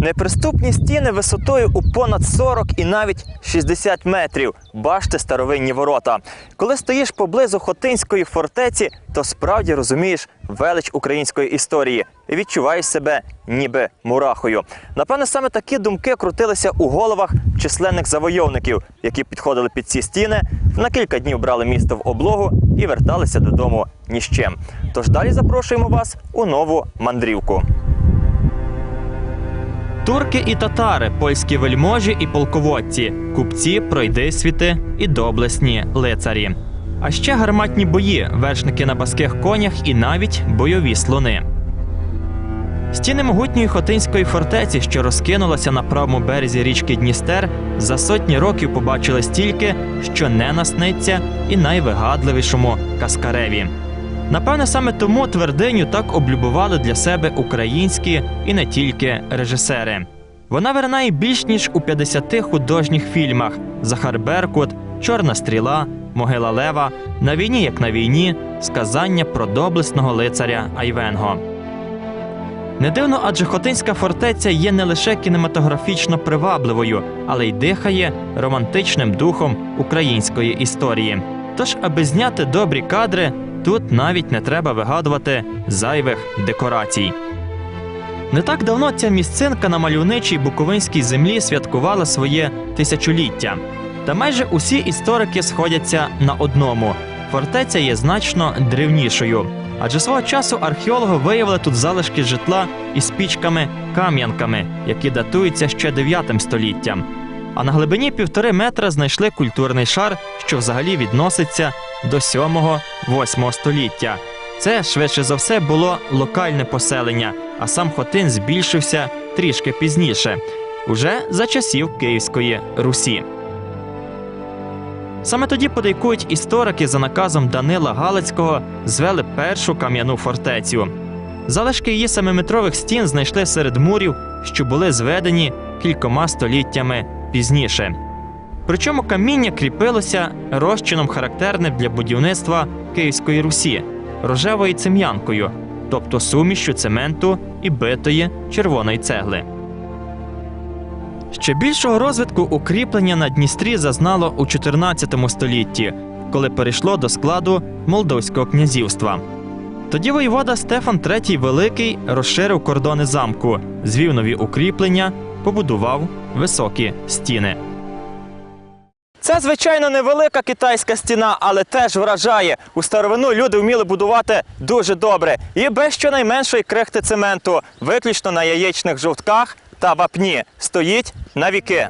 Неприступні стіни висотою у понад 40 і навіть 60 метрів. Бачите старовинні ворота. Коли стоїш поблизу Хотинської фортеці, то справді розумієш велич української історії і відчуваєш себе ніби мурахою. Напевне, саме такі думки крутилися у головах численних завойовників, які підходили під ці стіни, на кілька днів брали місто в облогу і верталися додому ні з чим. Тож далі запрошуємо вас у нову мандрівку. Турки і татари, польські вельможі і полководці, купці, пройдисвіти і доблесні лицарі. А ще гарматні бої, вершники на баских конях і навіть бойові слони. Стіни могутньої Хотинської фортеці, що розкинулася на правому березі річки Дністер, за сотні років побачили стільки, що не насниться і найвигадливішому каскареві. Напевне, саме тому твердиню так облюбували для себе українські і не тільки режисери. Вона виринає більш ніж у 50 художніх фільмах: Захар Беркут, Чорна стріла, Могила Лева, На війні, як на війні, сказання про доблесного лицаря Айвенго. Не дивно, адже Хотинська фортеця є не лише кінематографічно привабливою, але й дихає романтичним духом української історії. Тож, аби зняти добрі кадри, тут навіть не треба вигадувати зайвих декорацій. Не так давно ця місцинка на мальовничій буковинській землі святкувала своє тисячоліття. Та майже усі історики сходяться на одному: фортеця є значно древнішою. Адже свого часу археологи виявили тут залишки житла із пічками-кам'янками, які датуються ще 9 століттям. А на глибині півтори метра знайшли культурний шар, що взагалі відноситься до 7-8 століття. Це швидше за все було локальне поселення, а сам Хотин збільшився трішки пізніше, уже за часів Київської Русі. Саме тоді подейкують історики за наказом Данила Галицького звели першу кам'яну фортецю. Залишки її семиметрових стін знайшли серед мурів, що були зведені кількома століттями пізніше. Причому каміння кріпилося розчином характерним для будівництва Київської Русі рожевою цем'янкою, тобто сумішю цементу і битої червоної цегли. Ще більшого розвитку укріплення на Дністрі зазнало у 14 столітті, коли перейшло до складу Молдовського князівства. Тоді воєвода Стефан III Великий розширив кордони замку, звів нові укріплення, побудував високі стіни. Це, звичайно, невелика китайська стіна, але теж вражає. У старовину люди вміли будувати дуже добре і без щонайменшої крихти цементу, виключно на яєчних жовтках та вапні. Стоїть на віки.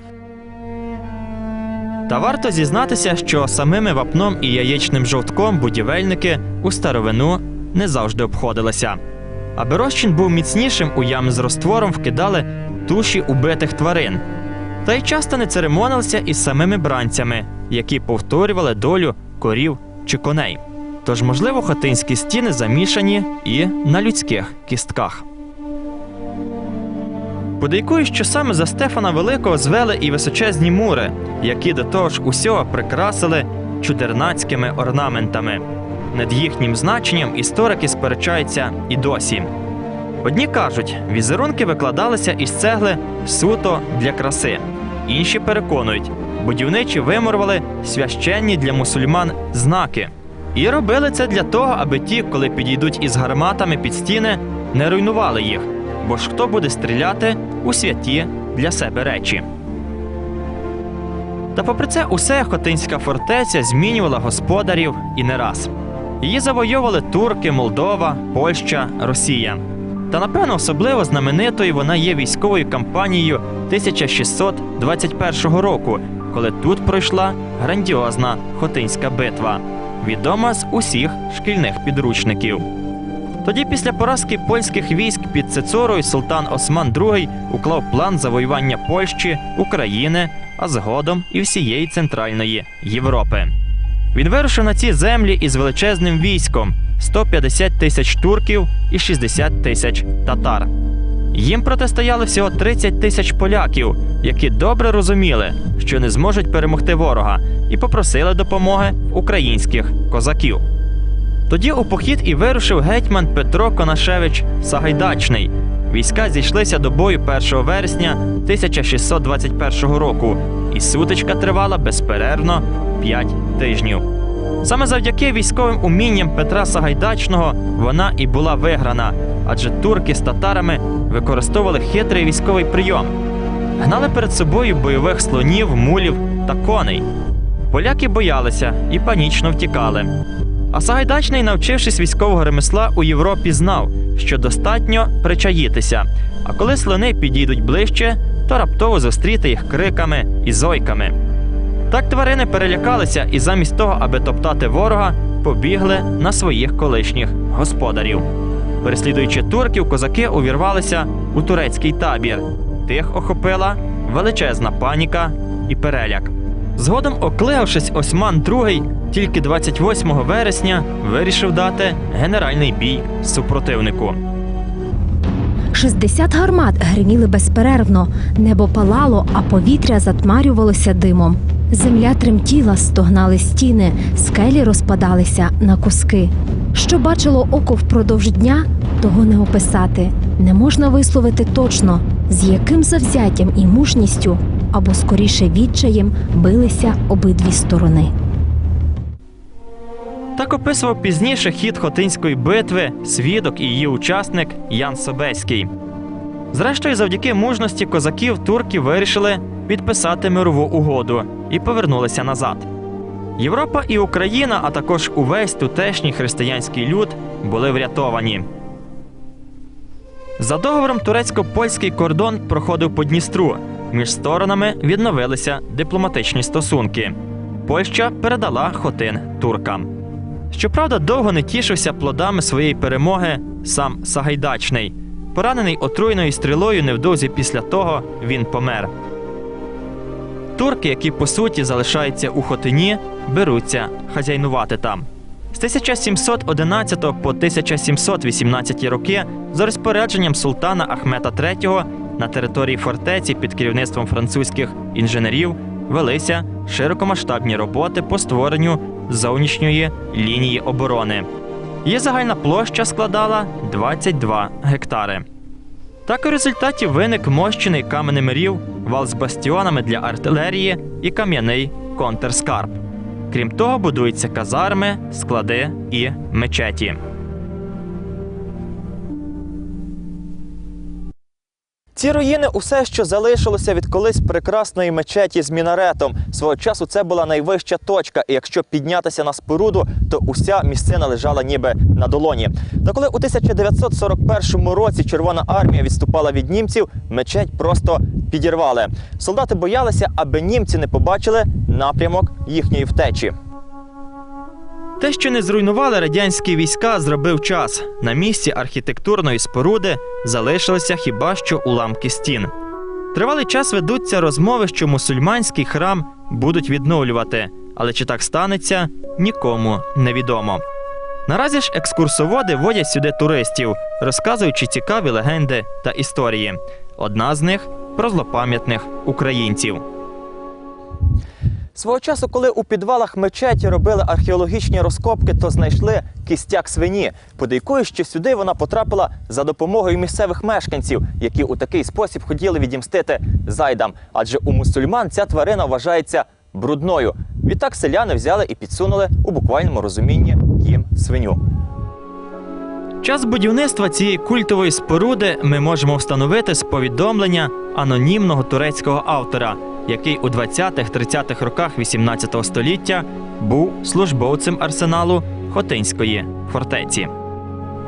Та варто зізнатися, що самими вапном і яєчним жовтком будівельники у старовину не завжди обходилися. Аби розчин був міцнішим, у ями з розтвором вкидали туші убитих тварин. Та й часто не церемонилися із самими бранцями, які повторювали долю корів чи коней. Тож, можливо, хатинські стіни замішані і на людських кістках. Подейкую, що саме за Стефана Великого звели і височезні мури, які до того ж усього прикрасили чудернацькими орнаментами. Над їхнім значенням історики сперечаються і досі. Одні кажуть, візерунки викладалися із цегли суто для краси. Інші переконують, будівничі вимурвали священні для мусульман знаки. І робили це для того, аби ті, коли підійдуть із гарматами під стіни, не руйнували їх, бо ж хто буде стріляти у святі для себе речі. Та попри це усе Хотинська фортеця змінювала господарів і не раз. Її завойовували турки, Молдова, Польща, Росія. Та напевно особливо знаменитою вона є військовою кампанією 1621 року, коли тут пройшла грандіозна Хотинська битва, відома з усіх шкільних підручників. Тоді, після поразки польських військ під Цицорою, султан Осман II уклав план завоювання Польщі, України, а згодом і всієї Центральної Європи. Він вирушив на ці землі із величезним військом 150 тисяч турків і 60 тисяч татар. Їм протистояли всього 30 тисяч поляків, які добре розуміли, що не зможуть перемогти ворога, і попросили допомоги українських козаків. Тоді у похід і вирушив гетьман Петро Конашевич Сагайдачний. війська зійшлися до бою 1 вересня 1621 року, і сутичка тривала безперервно 5 тижнів. Саме завдяки військовим умінням Петра Сагайдачного вона і була виграна, адже турки з татарами використовували хитрий військовий прийом. Гнали перед собою бойових слонів, мулів та коней. Поляки боялися і панічно втікали. А Сагайдачний, навчившись військового ремесла у Європі, знав, що достатньо причаїтися. А коли слони підійдуть ближче, то раптово зустріти їх криками і зойками. Так тварини перелякалися і замість того, аби топтати ворога, побігли на своїх колишніх господарів. Переслідуючи турків, козаки увірвалися у турецький табір. Тих охопила величезна паніка і переляк. Згодом, оклигавшись, Осман II тільки 28 вересня вирішив дати генеральний бій супротивнику. 60 гармат гриміли безперервно, небо палало, а повітря затмарювалося димом. Земля тремтіла, стогнали стіни, скелі розпадалися на куски. Що бачило око впродовж дня, того не описати. Не можна висловити точно, з яким завзяттям і мужністю, або скоріше відчаєм билися обидві сторони. Так описував пізніше хід Хотинської битви свідок і її учасник Ян Собеський. Зрештою, завдяки мужності козаків турки вирішили підписати мирову угоду і повернулися назад. Європа і Україна, а також увесь тутешній християнський люд були врятовані. За договором турецько-польський кордон проходив по Дністру. Між сторонами відновилися дипломатичні стосунки. Польща передала Хотин туркам. Щоправда, довго не тішився плодами своєї перемоги сам Сагайдачний. Поранений отруйною стрілою невдовзі після того він помер. Турки, які по суті залишаються у Хотині, беруться хазяйнувати там. З 1711 по 1718 роки за розпорядженням султана Ахмета III на території фортеці під керівництвом французьких інженерів велися широкомасштабні роботи по створенню зовнішньої лінії оборони. Її загальна площа складала 22 гектари. Так у результаті виник мощений каменем рів, вал з бастіонами для артилерії і кам'яний контрскарб. Крім того, будуються казарми, склади і мечеті. Ці руїни усе, що залишилося від колись прекрасної мечеті з мінаретом. Свого часу це була найвища точка, і якщо піднятися на споруду, то уся місцина лежала ніби на долоні. Та коли у 1941 році Червона армія відступала від німців, мечеть просто підірвали. Солдати боялися, аби німці не побачили напрямок їхньої втечі. Те, що не зруйнували радянські війська, зробив час. На місці архітектурної споруди залишилися хіба що уламки стін. Тривалий час ведуться розмови, що мусульманський храм будуть відновлювати, але чи так станеться, нікому не відомо. Наразі ж екскурсоводи водять сюди туристів, розказуючи цікаві легенди та історії. Одна з них про злопам'ятних українців. Свого часу, коли у підвалах мечеті робили археологічні розкопки, то знайшли кістяк свині. Подейкують, що сюди вона потрапила за допомогою місцевих мешканців, які у такий спосіб хотіли відімстити зайдам. Адже у мусульман ця тварина вважається брудною. Відтак селяни взяли і підсунули у буквальному розумінні їм свиню. Час будівництва цієї культової споруди ми можемо встановити з повідомлення анонімного турецького автора, який у 20-30-х роках 18 століття був службовцем арсеналу Хотинської фортеці.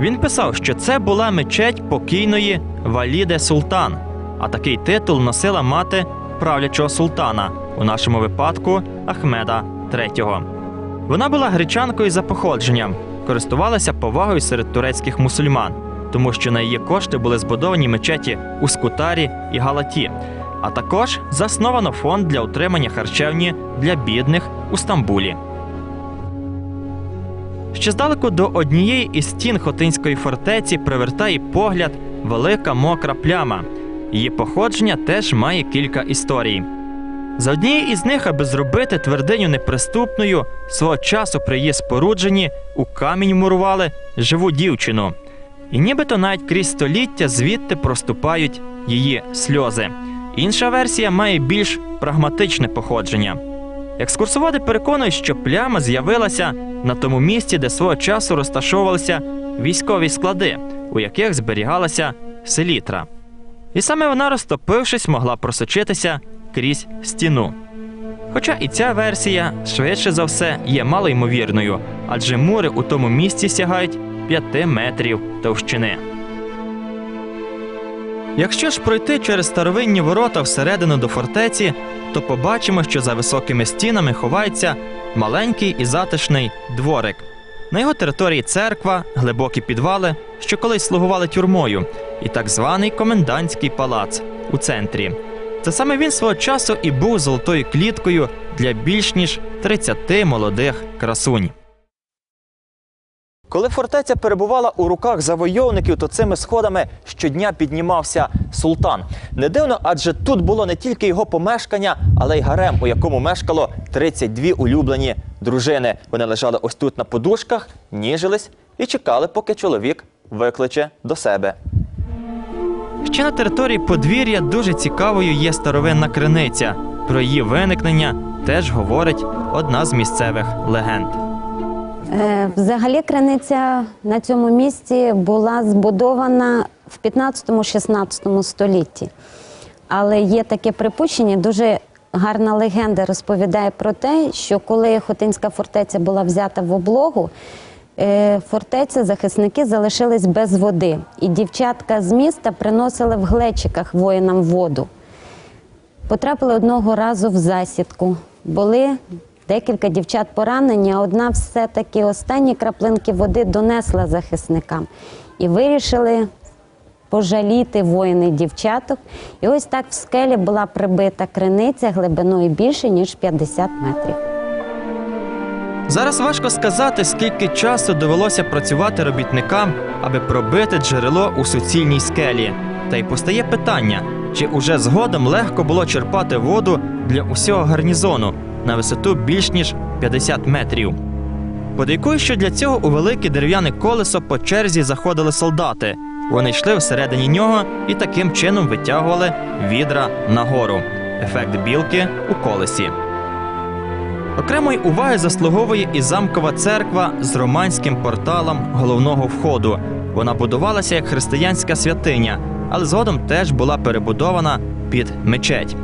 Він писав, що це була мечеть покійної Валіде Султан, а такий титул носила мати правлячого султана, у нашому випадку Ахмеда III. Вона була гречанкою за походженням, користувалася повагою серед турецьких мусульман, тому що на її кошти були збудовані мечеті у Скутарі і Галаті, а також засновано фонд для утримання харчевні для бідних у Стамбулі. Ще здалеку до однієї із стін Хотинської фортеці привертає погляд велика мокра пляма. Її походження теж має кілька історій. За однією із них, аби зробити твердиню неприступною, свого часу при її спорудженні у камінь мурували живу дівчину. І нібито навіть крізь століття звідти проступають її сльози. Інша версія має більш прагматичне походження. Екскурсоводи переконують, що пляма з'явилася на тому місці, де свого часу розташовувалися військові склади, у яких зберігалася селітра. І саме вона, розтопившись, могла просочитися крізь стіну. Хоча і ця версія, швидше за все, є малоймовірною, адже мури у тому місці сягають 5 метрів товщини. Якщо ж пройти через старовинні ворота всередину до фортеці, то побачимо, що за високими стінами ховається маленький і затишний дворик. На його території церква, глибокі підвали, що колись слугували тюрмою, і так званий комендантський палац у центрі. Це саме він свого часу і був золотою кліткою для більш ніж 30 молодих красунь. Коли фортеця перебувала у руках завойовників, то цими сходами щодня піднімався султан. Не дивно, адже тут було не тільки його помешкання, але й гарем, у якому мешкало 32 улюблені дружини. Вони лежали ось тут на подушках, ніжились і чекали, поки чоловік викличе до себе. Ще на території подвір'я дуже цікавою є старовинна криниця. Про її виникнення теж говорить одна з місцевих легенд. Е, Взагалі криниця на цьому місці була збудована в 15-16 столітті. Але є таке припущення, дуже гарна легенда розповідає про те, що коли Хотинська фортеця була взята в облогу, е, фортеця захисники залишились без води. І дівчатка з міста приносили в глечиках воїнам воду. Потрапили одного разу в засідку. Були декілька дівчат поранені, а одна все-таки останні краплинки води донесла захисникам. І вирішили пожаліти воїни дівчаток. І ось так в скелі була прибита криниця глибиною більше, ніж 50 метрів. Зараз важко сказати, скільки часу довелося працювати робітникам, аби пробити джерело у суцільній скелі. Та й постає питання, чи уже згодом легко було черпати воду для усього гарнізону на висоту більш ніж 50 метрів. Подейкую, що для цього у велике дерев'яне колесо по черзі заходили солдати. Вони йшли всередині нього і таким чином витягували відра нагору. Ефект білки у колесі. Окремої уваги заслуговує і замкова церква з романським порталом головного входу. Вона будувалася як християнська святиня, але згодом теж була перебудована під мечеть.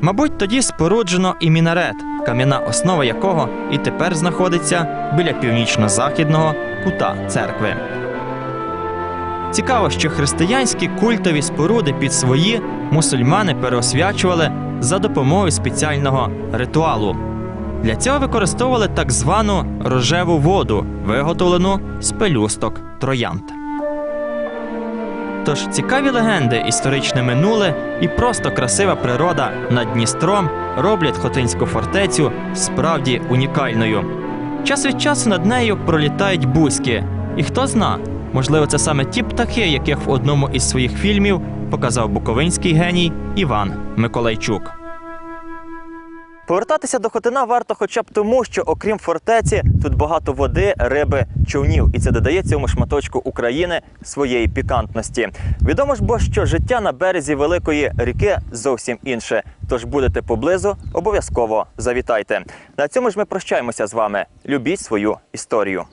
Мабуть, тоді споруджено і мінарет, кам'яна основа якого і тепер знаходиться біля північно-західного кута церкви. Цікаво, що християнські культові споруди під свої мусульмани переосвячували за допомогою спеціального ритуалу. Для цього використовували так звану рожеву воду, виготовлену з пелюсток троянд. Тож цікаві легенди, історичне минуле і просто красива природа над Дністром роблять Хотинську фортецю справді унікальною. Час від часу над нею пролітають бузьки. І хто зна, можливо, це саме ті птахи, яких в одному із своїх фільмів показав буковинський геній Іван Миколайчук. Повертатися до Хотина варто хоча б тому, що окрім фортеці, тут багато води, риби, човнів, і це додає цьому шматочку України своєї пікантності. Відомо ж бо, що життя на березі великої ріки зовсім інше. Тож будете поблизу, обов'язково завітайте. На цьому ж ми прощаємося з вами. Любіть свою історію.